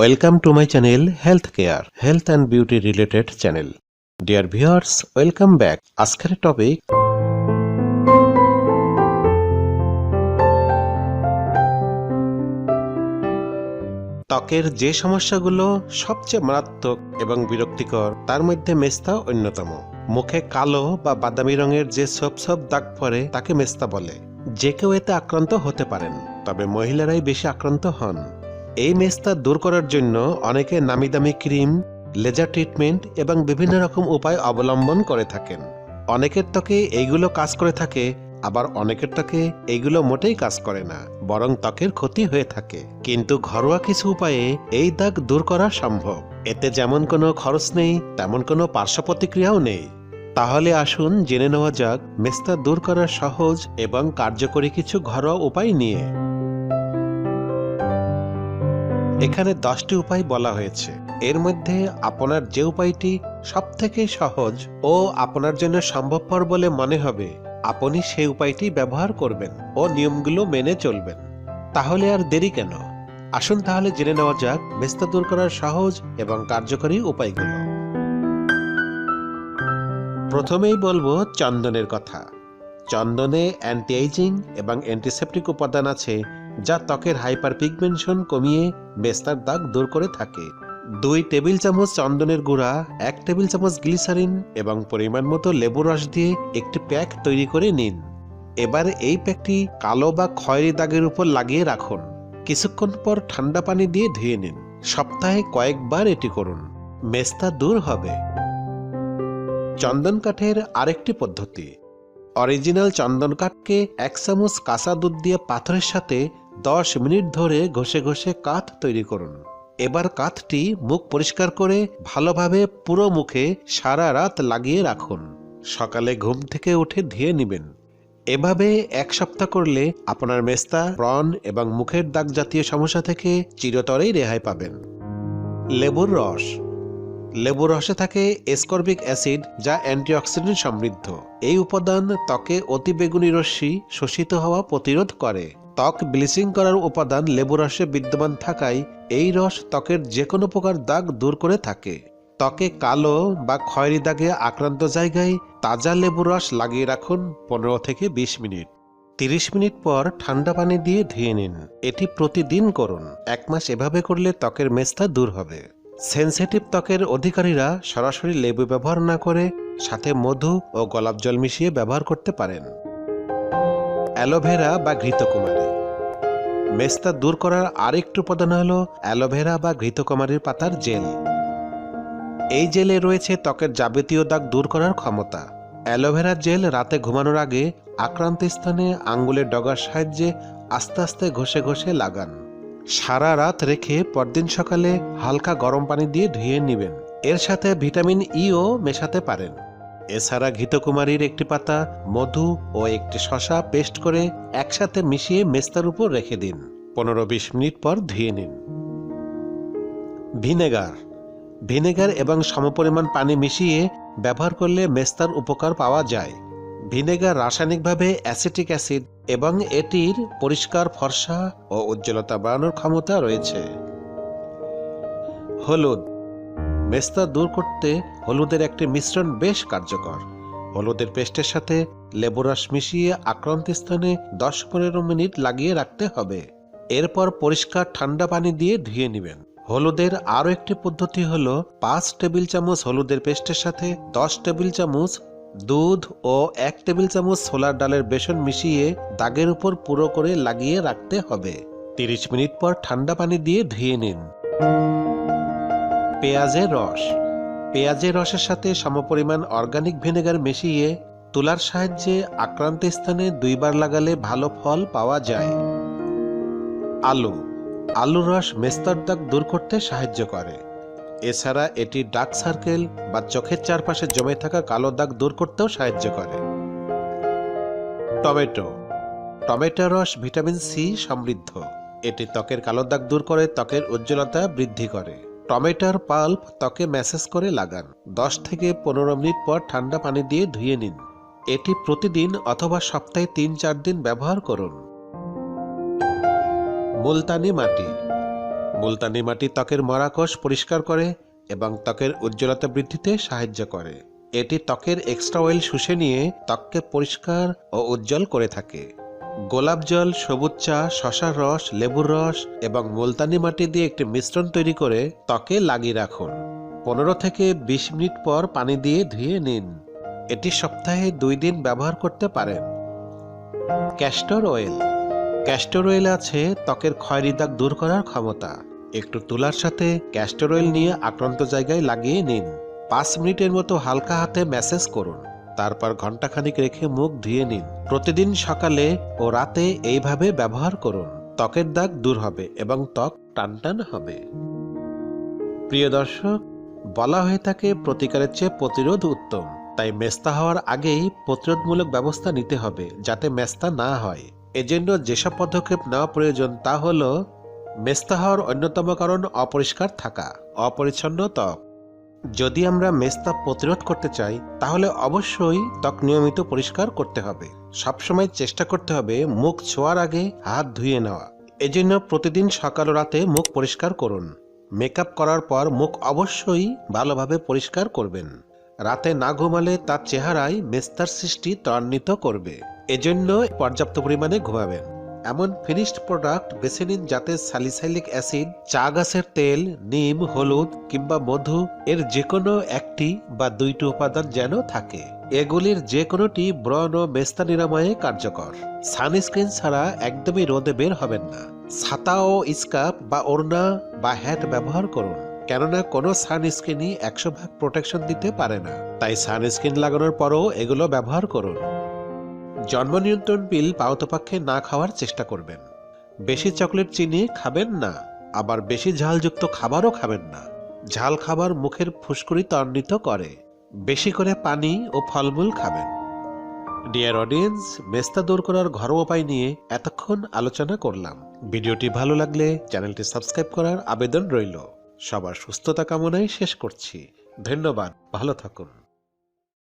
Welcome to my channel health care health and beauty related channel dear viewers welcome back আজকের topic ত্বকের যে সমস্যাগুলো সবচেয়ে মারাত্মক এবং বিরক্তিকর, তার মধ্যে মেস্তা অন্যতম। মুখে কালো বা বাদামি রঙের যে সব সব দাগ পড়ে, তাকে মেস্তা বলে। যে কেউ এতে আক্রান্ত হতে পারেন, তবে মহিলারাই বেশি আক্রান্ত হন। এই মেস্তা দূর করার জন্য অনেকে নামি দামি ক্রিম, লেজার ট্রিটমেন্ট এবং বিভিন্ন রকম উপায় অবলম্বন করে থাকেন। অনেকের ত্বকে এইগুলো কাজ করে থাকে, আবার অনেকের ত্বকে এইগুলো মোটেই কাজ করে না, বরং ত্বকের ক্ষতি হয়ে থাকে। কিন্তু ঘরোয়া কিছু উপায়ে এই দাগ দূর করা সম্ভব। এতে যেমন কোনো খরচ নেই, তেমন কোনো পার্শ্ব প্রতিক্রিয়াও নেই। তাহলে আসুন জেনে নেওয়া যাক মেস্তা দূর করার সহজ এবং কার্যকরী কিছু ঘরোয়া উপায় নিয়ে। এখানে দশটি উপায় বলা হয়েছে। এর মধ্যে আপনার যে উপায়টি সব থেকে সহজ ও আপনার জন্য সম্ভবপর বলে মনে হবে, আপনি সেই উপায়টি ব্যবহার করবেন ও নিয়মগুলো মেনে চলবেন। তাহলে আর দেরি কেন? আসুন তাহলে জেনে নেওয়া যাক মেস্তা দূর করার সহজ এবং কার্যকরী উপায়গুলো। প্রথমেই বলব চন্দনের কথা। চন্দনে অ্যান্টি এইজিং এবং অ্যান্টিসেপটিক উপাদান আছে যা ত্বকের হাইপার পিগমেন্টেশন কমিয়ে মেস্তার দাগ দূর করে থাকে। দুই টেবিল চামচ চন্দনের গুঁড়া, এক টেবিল চামচ গ্লিসারিন এবং পরিমাণ মতো লেবু রস দিয়ে একটি প্যাক তৈরি করে নিন। এবার এই প্যাকটি কালো বা খয়েরি দাগের উপর লাগিয়ে রাখুন। কিছুক্ষণ পর ঠান্ডা পানি দিয়ে ধুয়ে নিন। সপ্তাহে কয়েকবার এটি করুন। মেস্তা দূর হবে। চন্দন কাঠের আরেকটি পদ্ধতি। অরিজিনাল চন্দন কাঠকে এক চামচ কাঁচা দুধ দিয়ে পাথরের সাথে দশ মিনিট ধরে ঘষে ঘষে কাঠ তৈরি করুন। এবার কাঠটি মুখ পরিষ্কার করে ভালোভাবে পুরো মুখে সারা রাত লাগিয়ে রাখুন। সকালে ঘুম থেকে উঠে ধুয়ে নেবেন। এভাবে এক সপ্তাহ করলে আপনার মেস্তা ব্রণ এবং মুখের দাগ জাতীয় সমস্যা থেকে চিরতরেই রেহাই পাবেন। লেবুর রস। লেবুর রসে থাকে এসকর্বিক অ্যাসিড যা অ্যান্টিঅক্সিডেন্ট সমৃদ্ধ। এই উপাদান ত্বকে অতিবেগুনি রশ্মি শোষিত হওয়া প্রতিরোধ করে। ত্বক ব্লিচিং করার উপাদান লেবু রসে বিদ্যমান থাকায় এই রস ত্বকের যে কোনো প্রকার দাগ দূর করে থাকে। ত্বকে কালো বা খয়েরি দাগে আক্রান্ত জায়গায় তাজা লেবু রস লাগিয়ে রাখুন পনেরো থেকে বিশ মিনিট। তিরিশ মিনিট পর ঠান্ডা পানি দিয়ে ধুয়ে নিন। এটি প্রতিদিন করুন। এক মাস এভাবে করলে ত্বকের মেস্তা দূর হবে। সেন্সিটিভ ত্বকের অধিকারীরা সরাসরি লেবু ব্যবহার না করে সাথে মধু ও গোলাপ জল মিশিয়ে ব্যবহার করতে পারেন। অ্যালোভেরা বা ঘৃতকুমারী। মেস্তা দূর করার আরেকটি উপাদান হল অ্যালোভেরা বা ঘৃতকুমারীর পাতার জেল। এই জেলে রয়েছে ত্বকের যাবতীয় দাগ দূর করার ক্ষমতা। অ্যালোভেরা জেল রাতে ঘুমানোর আগে আক্রান্ত স্থানে আঙ্গুলের ডগার সাহায্যে আস্তে আস্তে ঘষে ঘষে লাগান। সারা রাত রেখে পরদিন সকালে হালকা গরম পানি দিয়ে ধুয়ে নেবেন। এর সাথে ভিটামিন ইও মেশাতে পারেন। এছাড়া ঘৃতকুমারীর একটি পাতা, মধু ও একটি শশা পেস্ট করে একসাথে মিশিয়ে মেস্তার উপর রেখে দিন। পনেরো বিশ মিনিট পর ধুয়ে নিন। ভিনেগার। ভিনেগার এবং সমপরিমাণ পানি মিশিয়ে ব্যবহার করলে মেস্তার উপকার পাওয়া যায়। ভিনেগার রাসায়নিকভাবে অ্যাসিটিক অ্যাসিড এবং এটির পরিষ্কার ফর্সা ও উজ্জ্বলতা বাড়ানোর ক্ষমতা রয়েছে। হলুদ। মেস্তা দূর করতে হলুদের একটি মিশ্রণ বেশ কার্যকর। হলুদের পেস্টের সাথে লেবু রস মিশিয়ে আক্রান্ত স্থানে দশ পনেরো মিনিট লাগিয়ে রাখতে হবে। এরপর পরিষ্কার ঠান্ডা পানি দিয়ে ধুয়ে নেবেন। হলুদের আরও একটি পদ্ধতি হল পাঁচ টেবিল চামচ হলুদের পেস্টের সাথে দশ টেবিল চামচ দুধ ও এক টেবিল চামচ ছোলার ডালের বেসন মিশিয়ে দাগের উপর পুরো করে লাগিয়ে রাখতে হবে। তিরিশ মিনিট পর ঠান্ডা পানি দিয়ে ধুয়ে নিন। পেঁয়াজের রস। পেঁয়াজের রসের সাথে সমপরিমাণ অর্গানিক ভিনেগার মিশিয়ে তুলার সাহায্যে আক্রান্ত স্থানে দুইবার লাগালে ভালো ফল পাওয়া যায়। আলু। আলুর রস মেস্তর দাগ দূর করতে সাহায্য করে। এছাড়া এটি ডার্ক সার্কেল বা চোখের চারপাশে জমে থাকা কালো দাগ দূর করতেও সাহায্য করে। টমেটো। টমেটো রস ভিটামিন সি সমৃদ্ধ। এটি ত্বকের কালো দাগ দূর করে ত্বকের উজ্জ্বলতা বৃদ্ধি করে। টমেটোর পাল্প ত্বকে ম্যাসেজ করে লাগান। দশ থেকে পনেরো মিনিট পর ঠান্ডা পানি দিয়ে ধুয়ে নিন। এটি প্রতিদিন অথবা সপ্তাহে তিন চার দিন ব্যবহার করুন। মুলতানি মাটি। মুলতানি মাটি ত্বকের মরাকোষ পরিষ্কার করে এবং ত্বকের উজ্জ্বলতা বৃদ্ধিতে সাহায্য করে। এটি ত্বকের এক্সট্রা অয়েল শুষে নিয়ে ত্বককে পরিষ্কার ও উজ্জ্বল করে থাকে। গোলাপ জল, সবুজ চা, শশার রস, লেবুর রস এবং মুলতানি মাটি দিয়ে একটি মিশ্রণ তৈরি করে ত্বকে লাগিয়ে রাখুন। পনেরো থেকে বিশ মিনিট পর পানি দিয়ে ধুয়ে নিন। এটি সপ্তাহে দুই দিন ব্যবহার করতে পারেন। Castor oil. ক্যাস্টর অয়েল আছে ত্বকের খয়েরি দাগ দূর করার ক্ষমতা। একটু তুলার সাথে ক্যাস্টর অয়েল নিয়ে আক্রান্ত জায়গায় লাগিয়ে নিন। পাঁচ মিনিটের মতো হালকা হাতে ম্যাসেজ করুন। তারপর ঘন্টাখানিক রেখে মুখ ধুয়ে নিন। প্রতিদিন সকালে ও রাতে এইভাবে ব্যবহার করুন। ত্বকের দাগ দূর হবে এবং ত্বক টানটান হবে। প্রিয় দর্শক, বলা হয়ে থাকে প্রতিকারের চেয়ে প্রতিরোধ উত্তম। তাই মেস্তা হওয়ার আগেই প্রতিরোধমূলক ব্যবস্থা নিতে হবে যাতে মেস্তা না হয়। এজন্য যেসব পদক্ষেপ নেওয়া প্রয়োজন তা হল, মেস্তা হওয়ার অন্যতম কারণ অপরিষ্কার থাকা, অপরিচ্ছন্ন ত্বক। যদি আমরা মেস্তা প্রতিরোধ করতে চাই, তাহলে অবশ্যই ত্বক নিয়মিত পরিষ্কার করতে হবে। সবসময় চেষ্টা করতে হবে মুখ ছোঁয়ার আগে হাত ধুয়ে নেওয়া। এজন্য প্রতিদিন সকাল রাতে মুখ পরিষ্কার করুন। মেকআপ করার পর মুখ অবশ্যই ভালোভাবে পরিষ্কার করবেন। রাতে না ঘুমালে তার চেহারায় মেস্তার সৃষ্টি ত্বরান্বিত করবে। এজন্য পর্যাপ্ত পরিমাণে ঘুমাবেন। এমন ফিনিশড প্রোডাক্ট বেছে নিন যাতে স্যালিসাইলিক অ্যাসিড চা গাছের তেল, নিম, হলুদ কিংবা মধু এর যে কোনো একটি বা দুইটি উপাদান যেন থাকে। এগুলির যে কোনোটি ব্রণ ও মেস্তা নিরাময়ে কার্যকর। সানস্ক্রিন ছাড়া একদমই রোদে বের হবেন না। ছাতা ও স্কার্ফ বা ওড়না বা হ্যাট ব্যবহার করুন, কেননা কোনো সানস্ক্রিনই একশো ভাগ প্রোটেকশন দিতে পারে না। তাই সানস্ক্রিন লাগানোর পরও এগুলো ব্যবহার করুন। জন্ম নিয়ন্ত্রণ পিল পাউতপক্ষে না খাওয়ার চেষ্টা করবেন। বেশি চকলেট চিনি খাবেন না, আবার বেশি ঝালযুক্ত খাবারও খাবেন না। ঝাল খাবার মুখের ফুসকুড়ি ত্বরান্বিত করে। বেশি করে পানি ও ফলমূল খাবেন। ডিয়ার অডিয়েন্স মেস্তা দূর করার ঘরোয়া উপায় নিয়ে এতক্ষণ আলোচনা করলাম। ভিডিওটি ভালো লাগলে চ্যানেলটি সাবস্ক্রাইব করার আবেদন রইল। সবার সুস্থতা কামনায় শেষ করছি। ধন্যবাদ, ভালো থাকুন।